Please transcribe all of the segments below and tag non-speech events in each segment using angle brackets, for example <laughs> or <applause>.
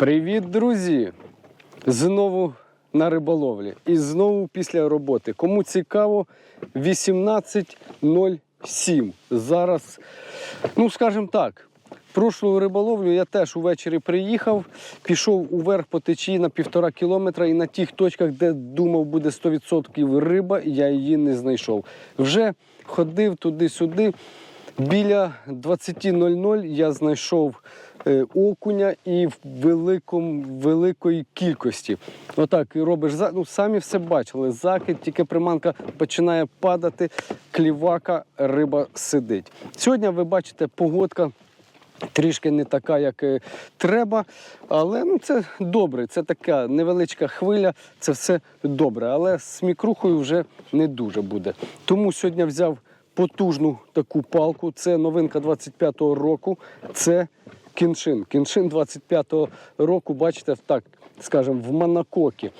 Привіт, друзі! Знову на риболовлі. І знову після роботи. Кому цікаво, 18.07. Зараз, ну скажімо так, прошлу риболовлю я теж увечері приїхав, пішов уверх по течії на півтора кілометра, і на тих точках, де думав, буде 100% риба, я її не знайшов. Вже ходив туди-сюди. Біля 20.00 я знайшов окуня і в великому, великої кількості. Отак і робиш ну, самі все бачили. Закид, тільки приманка починає падати, клівака, риба сидить. Сьогодні ви бачите погодка. Трішки не така, як е, треба, але ну, це добре. Це така невеличка хвиля, це все добре. Але з мікрухою вже не дуже буде. Тому сьогодні взяв потужну таку палку. Це новинка 25-го року. Це кіншин. Кіншин 25-го року, бачите, так скажімо, в Монококі.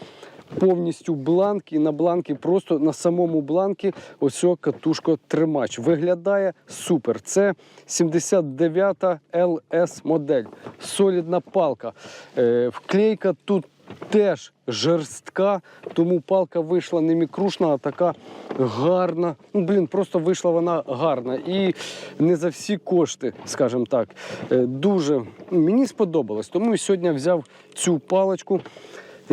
Повністю бланк і на бланки, просто на самому бланкі ось катушко тримач. Виглядає супер. Це 79-та LS модель. Солідна палка. Е, вклейка тут теж жорстка, тому палка вийшла не мікрушна, а така гарна. Ну, блін, просто вийшла вона гарна. І не за всі кошти, скажімо так. Е, дуже мені сподобалось. Тому і сьогодні взяв цю паличку.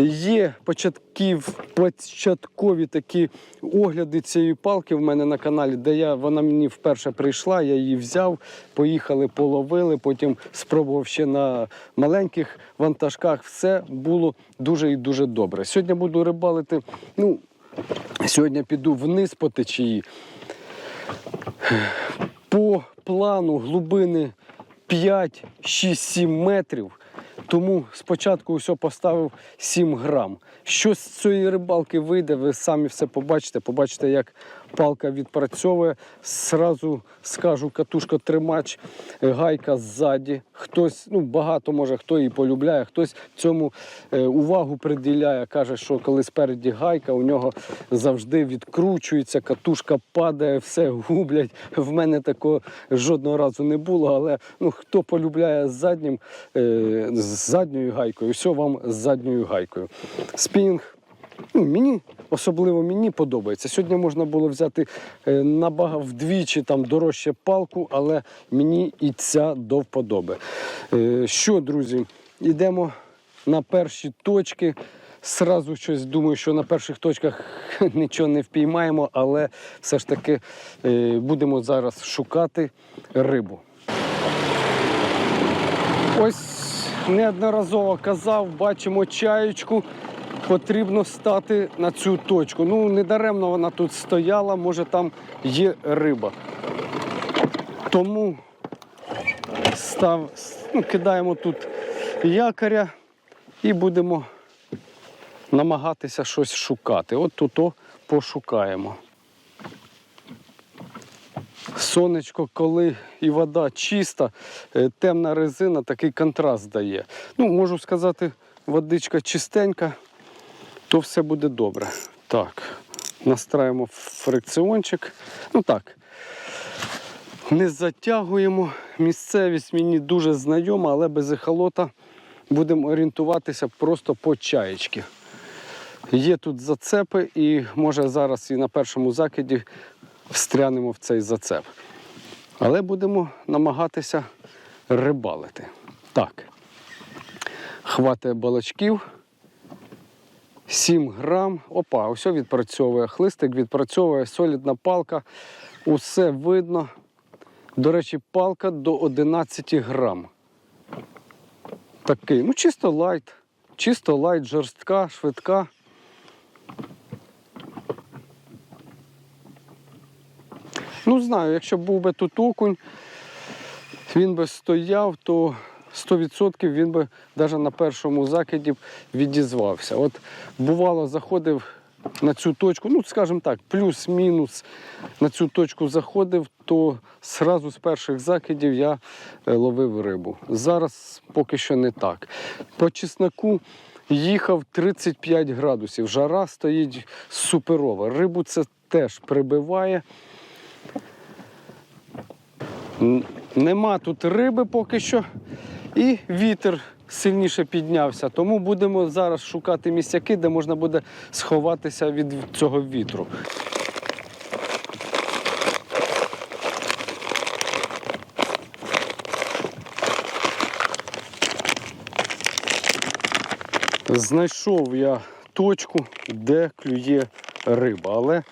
Є початків, початкові такі огляди цієї палки в мене на каналі, де я, вона мені вперше прийшла, я її взяв, поїхали, половили, потім спробував ще на маленьких вантажках. Все було дуже і дуже добре. Сьогодні буду рибалити. Ну, сьогодні піду вниз по течії. По плану глибини 5, 6, 7 метрів. Тому спочатку все поставив 7 грам. Що з цієї рибалки вийде, ви самі все побачите. Побачите, як палка відпрацьовує. Сразу скажу, катушка тримач, гайка ззаді. Хтось, ну багато може, хто її полюбляє, хтось цьому е, увагу приділяє. Каже, що коли спереді гайка, у нього завжди відкручується, катушка падає, все гублять. В мене такого жодного разу не було. Але ну, хто полюбляє з заднім, е, з задньою гайкою, все вам з задньою гайкою. Спінінг Ну, мені особливо мені подобається. Сьогодні можна було взяти е, набагато вдвічі там дорожче палку, але мені і ця до вподоби. Е, Що, друзі, йдемо на перші точки. Сразу щось думаю, що на перших точках <laughs> нічого не впіймаємо, але все ж таки е, будемо зараз шукати рибу. Ось неодноразово казав, бачимо чаєчку. Потрібно стати на цю точку. Ну, недаремно вона тут стояла, може там є риба. Тому став, ну, кидаємо тут якоря і будемо намагатися щось шукати. От тут о пошукаємо. Сонечко, коли і вода чиста, е, темна резина, такий контраст дає. Ну, можу сказати, водичка чистенька, то все буде добре. Так, настраюємо фрикціончик. Ну так, не затягуємо. Місцевість мені дуже знайома, але без ехолота будемо орієнтуватися просто по чаєчки. Є тут зацепи, і може зараз і на першому закиді встрянемо в цей зацеп. Але будемо намагатися рибалити. Так. Хватає балачків. 7 грам. Опа, ось відпрацьовує. Хлистик відпрацьовує, солідна палка. Усе видно. До речі, палка до 11 грам. Такий, ну чисто лайт. Чисто лайт, жорстка, швидка. Ну, знаю, якщо був би тут окунь, він би стояв, то 100% він би навіть на першому закиді відізвався. От бувало, заходив на цю точку, ну, скажімо так, плюс-мінус на цю точку заходив, то зразу з перших закидів я е, ловив рибу. Зараз поки що не так. По чесноку їхав 35 градусів. Жара стоїть суперова. Рибу це теж прибиває. Нема тут риби поки що. І вітер сильніше піднявся. Тому будемо зараз шукати місцяки, де можна буде сховатися від цього вітру. Знайшов я точку, де клює риба, але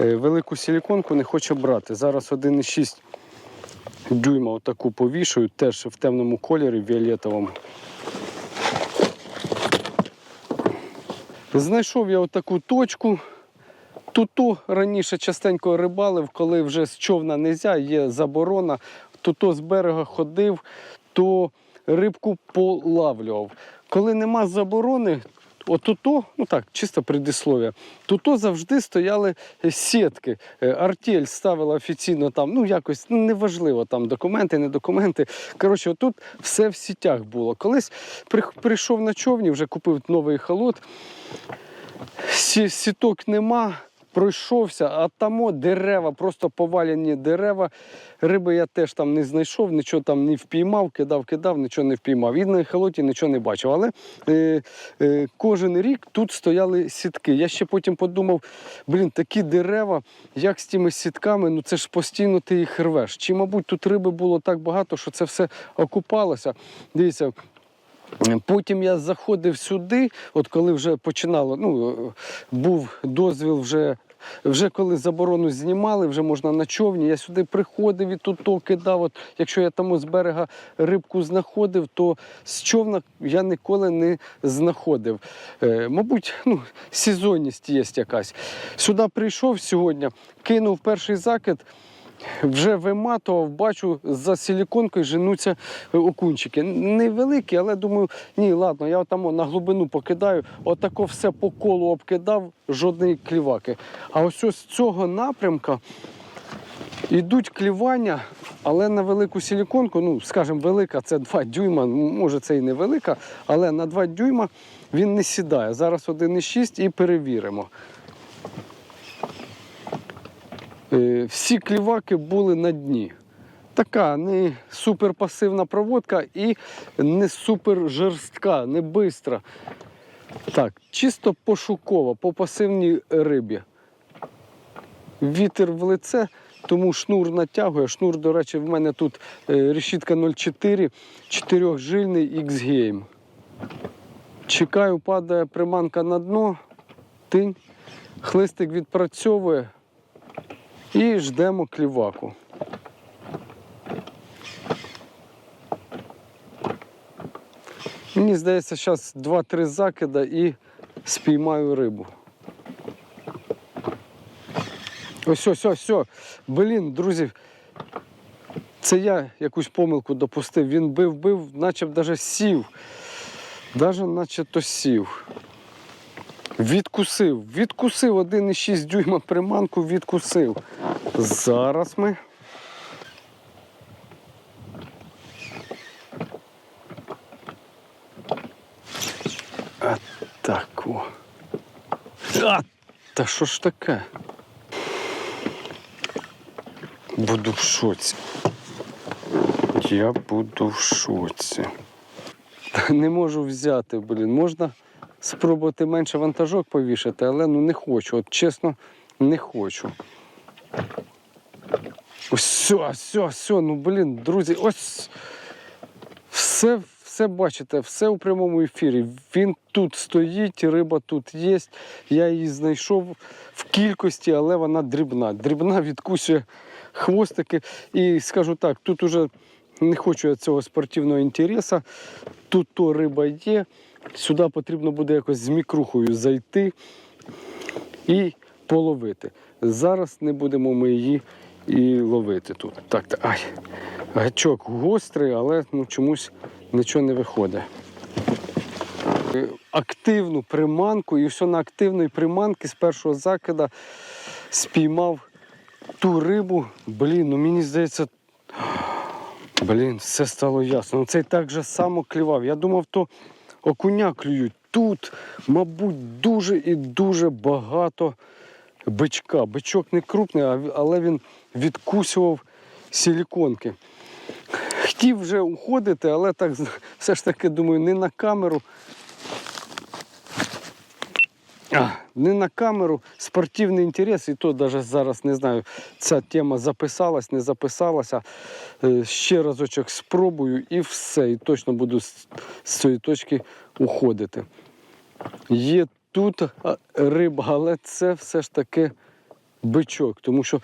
е, велику силіконку не хочу брати. Зараз 1,6 дюйма отаку повішую, теж в темному кольорі, фіолетовому. Знайшов я отаку точку. Тут раніше частенько рибалив, коли вже з човна не можна, є заборона. Тут з берега ходив, то рибку полавлював. Коли нема заборони, отуто, ну так, чисто предислов'я, туто завжди стояли сітки. Е, Артель ставила офіційно там, ну якось ну, неважливо, там документи, не документи. Коротше, отут все в сітях було. Колись при- прийшов на човні, вже купив новий халот. Сі- сіток нема. Пройшовся, а тамо дерева, просто повалені дерева. Риби я теж там не знайшов, нічого там не впіймав, кидав, кидав, нічого не впіймав. І на холоті нічого не бачив. Але е, е, кожен рік тут стояли сітки. Я ще потім подумав: блін, такі дерева, як з тими сітками, ну це ж постійно ти їх рвеш. Чи, мабуть, тут риби було так багато, що це все окупалося. Дивіться, Потім я заходив сюди, от коли вже починало, ну, був дозвіл вже. Вже коли заборону знімали, вже можна на човні. Я сюди приходив і тут то кидав. От, якщо я там з берега рибку знаходив, то з човна я ніколи не знаходив. Е, мабуть, ну, сезонність є якась. Сюди прийшов сьогодні, кинув перший закид. Вже виматував, бачу, за силіконкою женуться окунчики. Невеликі, але думаю, ні, ладно, я там на глибину покидаю, отако все по колу обкидав, жодної кліваки. А ось з цього напрямка йдуть клівання, але на велику силіконку, ну, скажімо, велика, це 2 дюйма, може це і не велика, але на 2 дюйма він не сідає. Зараз 1,6 і перевіримо. Е, всі кліваки були на дні. Така не суперпасивна проводка і не супер жорстка, не бистра. Так, чисто пошуково, по пасивній рибі. Вітер в лице, тому шнур натягує. Шнур, до речі, в мене тут е, решітка 0,4, чотирьохжильний X-Game. Чекаю, падає приманка на дно, тинь, хлистик відпрацьовує. І ждемо кліваку. Мені здається, зараз 2-3 закида і спіймаю рибу. Ось, ось, ось, ось. Блін, друзі, це я якусь помилку допустив. Він бив, бив, наче б навіть сів. Навіть наче то сів. Відкусив, відкусив 1,6 дюйма приманку, відкусив. Зараз ми. А так о. А, та що ж таке? Буду в шоці. Я буду в шоці. Не можу взяти, блін. Можна спробувати менше вантажок повішати, але ну не хочу. От чесно, не хочу. Ось все, все, ну блін, друзі, ось все, все бачите, все у прямому ефірі. Він тут стоїть, риба тут є. Я її знайшов в кількості, але вона дрібна. Дрібна відкусує хвостики. І скажу так, тут уже не хочу я цього спортивного інтересу. Тут то риба є. Сюди потрібно буде якось з мікрухою зайти і половити. Зараз не будемо ми її і ловити тут. Так, так. Ай. Гачок гострий, але ну, чомусь нічого не виходить. Е, Активну приманку, і все на активної приманки з першого закида спіймав ту рибу. Блін, ну мені здається, блін, все стало ясно. Ну, Цей так же само клював. Я думав, то окуня клюють. Тут, мабуть, дуже і дуже багато бичка. Бичок не крупний, але він відкусював силіконки. Хотів вже уходити, але так все ж таки думаю, не на камеру. А, не на камеру, спортивний інтерес, і то навіть зараз не знаю, ця тема записалась, не записалася. Е, Ще разочок спробую і все. І точно буду з, цієї точки уходити. Є тут риба, але це все ж таки бичок, тому що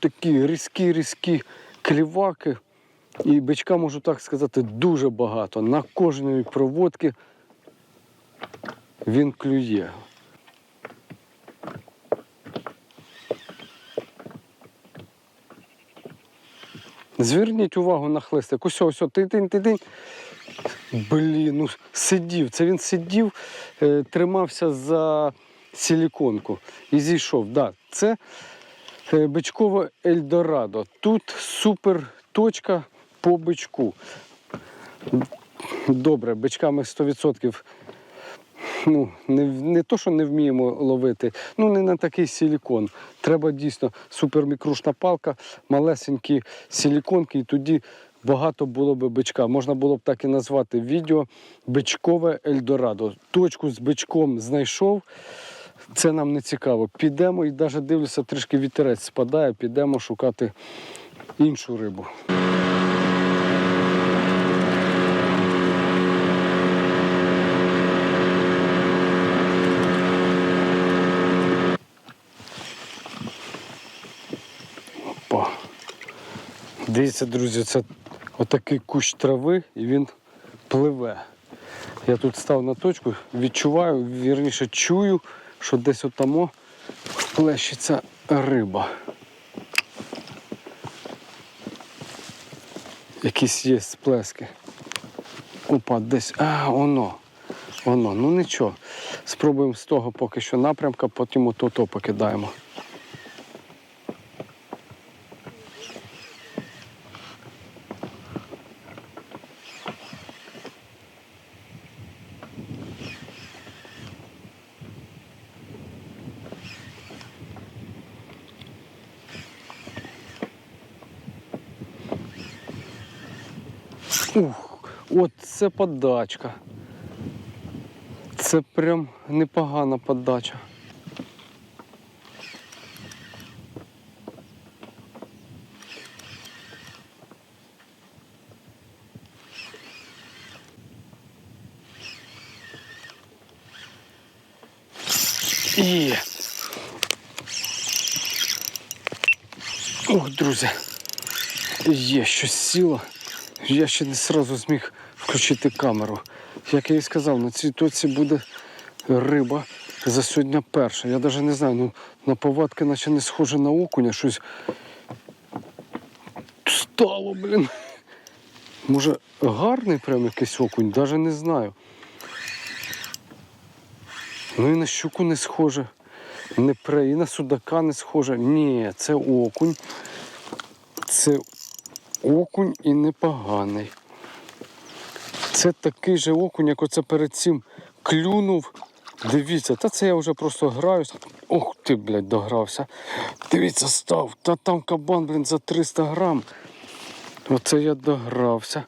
такі різкі, різкі кліваки. І бичка, можу так сказати, дуже багато. На кожної проводки він клює. Зверніть увагу на хлистик. Ось ось тинь тинь Блін, ну сидів. Це він сидів, е, тримався за силіконку і зійшов. Да, це е, бичкове Ельдорадо. Тут супер точка по бичку. Добре, бичками 100% ну, не, не то, що не вміємо ловити, ну не на такий силікон. Треба дійсно супермікрушна палка, малесенькі силіконки, і тоді багато було би бичка. Можна було б так і назвати відео Бичкове Ельдорадо. Точку з бичком знайшов. Це нам не цікаво. Підемо і навіть дивлюся, трішки вітерець спадає, підемо шукати іншу рибу. Дивіться, друзі, це отакий кущ трави і він пливе. Я тут став на точку, відчуваю, вірніше чую, що десь отамо плещеться риба. Якісь є сплески. Опа, десь. А, воно. Воно. Ну нічого. Спробуємо з того поки що напрямка, потім ото-то покидаємо. Ух, от це подачка. Це прям непогана подача. Є. Ох, друзі. Є щось сіло. Я ще не одразу зміг включити камеру. Як я і сказав, на цій точці буде риба за сьогодні перша. Я навіть не знаю, ну на повадки наче не схоже на окуня, щось стало, блін. Може, гарний прям якийсь окунь, навіть не знаю. Ну і на щуку не схоже. Не пре, і на судака не схоже. Ні, це окунь. Це окунь і непоганий. Це такий же окунь, як оце перед цим клюнув. Дивіться, та це я вже просто граюся. Ох ти, блядь, догрався. Дивіться, став. Та там кабан, блін, за 300 грам. Оце я догрався.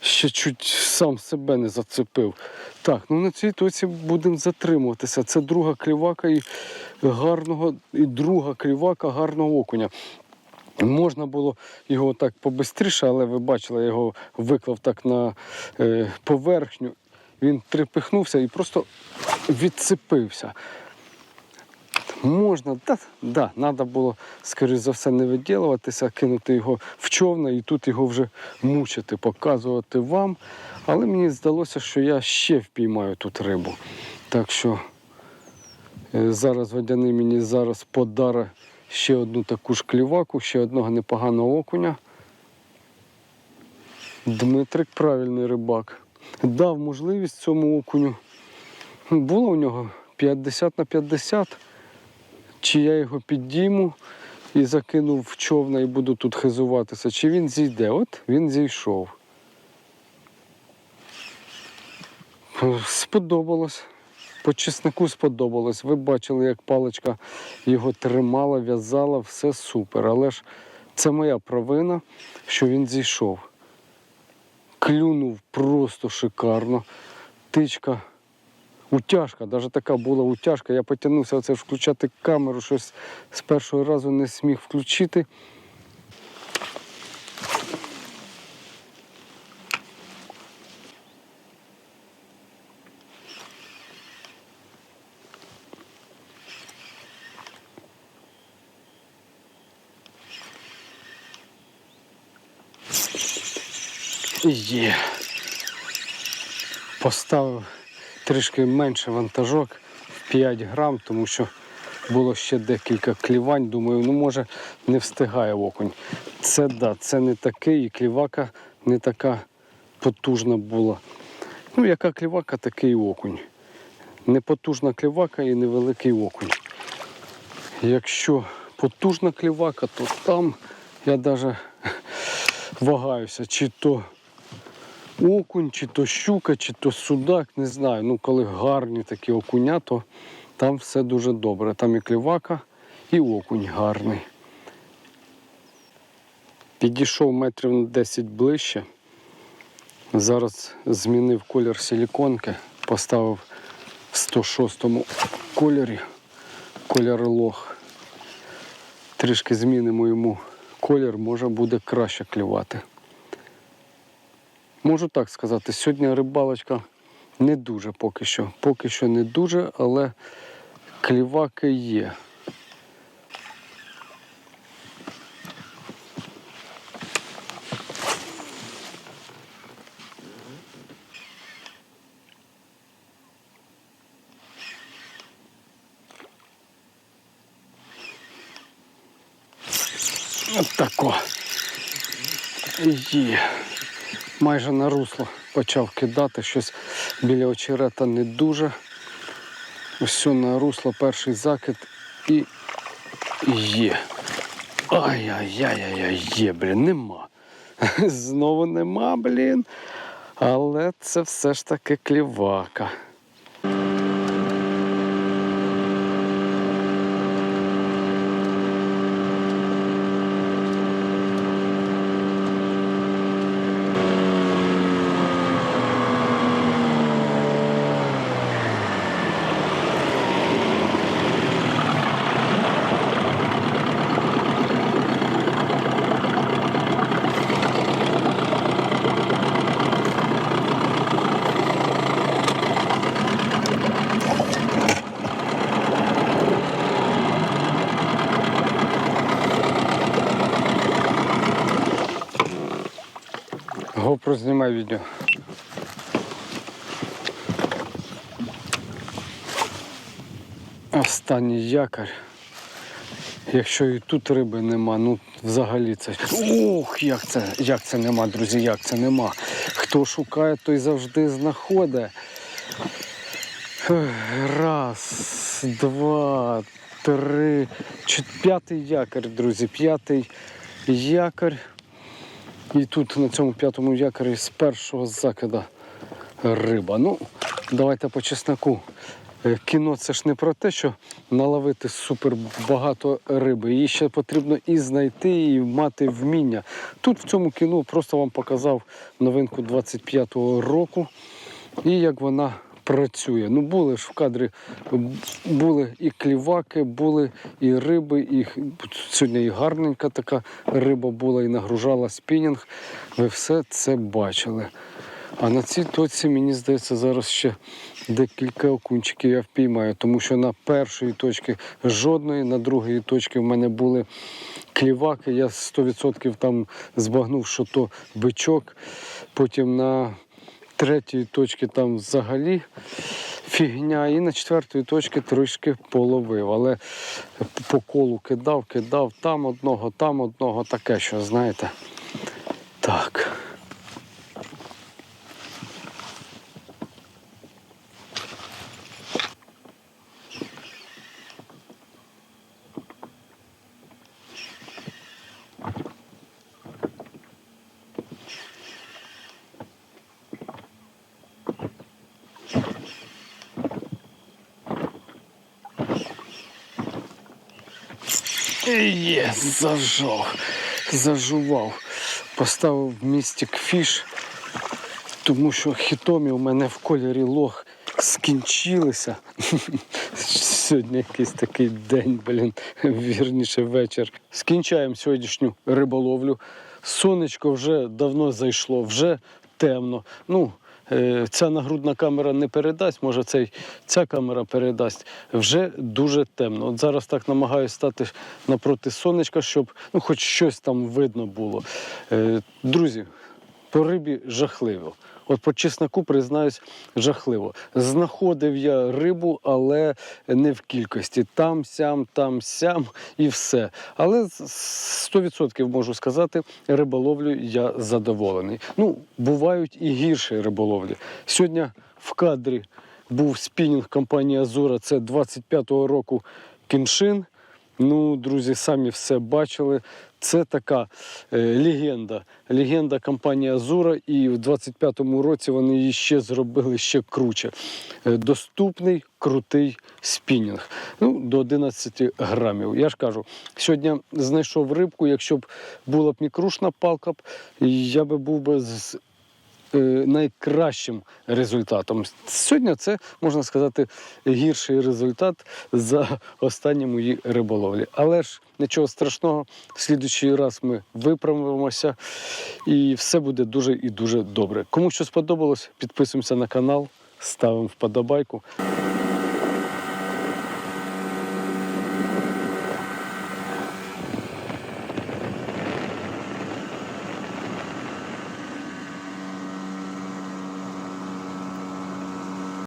Ще чуть сам себе не зацепив. Так, ну на цій точці будемо затримуватися. Це друга клівака і гарного, і друга клівака гарного окуня. Можна було його так побистріше, але ви бачили, я його виклав так на е, поверхню. Він трепихнувся і просто відцепився. Можна, да, да, треба було, скоріш за все, не виділуватися, кинути його в човна і тут його вже мучити, показувати вам. Але мені здалося, що я ще впіймаю тут рибу. Так що е, зараз водяний мені зараз подаре ще одну таку ж кліваку, ще одного непоганого окуня. Дмитрик правильний рибак. Дав можливість цьому окуню. Було у нього 50 на 50. Чи я його підійму і закинув в човна і буду тут хизуватися, чи він зійде. От він зійшов. Сподобалось. По чеснику сподобалось. Ви бачили, як паличка його тримала, в'язала, все супер. Але ж це моя провина, що він зійшов. Клюнув просто шикарно. Тичка. Утяжка, навіть така була утяжка. Я потягнувся оце включати камеру, щось з першого разу не сміг включити. Є. Поставив трішки менше вантажок в 5 грам, тому що було ще декілька клівань. Думаю, ну може не встигає окунь. Це да, це не такий, і клівака не така потужна була. Ну, яка клівака, такий окунь. Непотужна клівака і невеликий окунь. Якщо потужна клівака, то там я навіть <laughs> вагаюся, чи то окунь, чи то щука, чи то судак, не знаю. Ну, коли гарні такі окуня, то там все дуже добре. Там і клівака, і окунь гарний. Підійшов метрів на 10 ближче. Зараз змінив колір силіконки, поставив в 106 кольорі колір лох. Трішки змінимо йому колір, може буде краще клювати. Можу так сказати, сьогодні рибалочка не дуже поки що. Поки що не дуже, але кліваки є. От тако. Є. Майже на русло почав кидати щось біля очерета не дуже. Ось на русло перший закид і є. Ай-яй-яй-яй, є, блін, нема. <laughs> Знову нема, блін. Але це все ж таки клівака. GoPro знімай відео. Останній якорь. Якщо і тут риби нема, ну взагалі це. Ух, як це, як це нема, друзі, як це нема. Хто шукає, той завжди знаходить. Раз, два, три, п'ятий якорь, друзі, п'ятий якорь. І тут на цьому п'ятому якорі з першого закида риба. Ну, давайте по чесноку. Е, Кіно це ж не про те, що наловити супер багато риби. Її ще потрібно і знайти, і мати вміння. Тут в цьому кіно просто вам показав новинку 25-го року і як вона працює. Ну, були ж в кадрі були і кліваки, були і риби, і сьогодні і гарненька така риба була, і нагружала спінінг. Ви все це бачили. А на цій точці, мені здається, зараз ще декілька окунчиків я впіймаю, тому що на першої точки жодної, на другої точки в мене були кліваки. Я 100% там збагнув, що то бичок. Потім на третьої точки там взагалі фігня. І на четвертої точки трошки половив. Але по колу кидав, кидав там одного, там одного, таке що, знаєте. Так. Є, зажав, зажував. Поставив містик фіш тому що хітомі у мене в кольорі лох скінчилися. <laughs> Сьогодні якийсь такий день, блін, вірніше вечір. Скінчаємо сьогоднішню риболовлю. Сонечко вже давно зайшло, вже темно. Ну, ця нагрудна камера не передасть, може цей, ця камера передасть. Вже дуже темно. От зараз так намагаюся стати напроти сонечка, щоб ну, хоч щось там видно було. Е, друзі, по рибі жахливо. От по чесноку, признаюсь, жахливо. Знаходив я рибу, але не в кількості. Там, сям, там, сям і все. Але 100% можу сказати, риболовлю я задоволений. Ну, бувають і гірші риболовлі. Сьогодні в кадрі був спінінг компанії Азура. Це 25-го року кіншин. Ну, друзі, самі все бачили. Це така е, легенда. Легенда компанії Азура, і в 25-му році вони її ще зробили ще круче. Е, доступний, крутий спінінг. Ну, до 11 грамів. Я ж кажу, сьогодні знайшов рибку. Якщо б була б мікрушна палка, б, я би був би з найкращим результатом. Сьогодні це можна сказати гірший результат за останні мої риболовлі. Але ж нічого страшного, в слідуючий раз ми виправимося і все буде дуже і дуже добре. Кому що сподобалось, підписуємося на канал, ставимо вподобайку.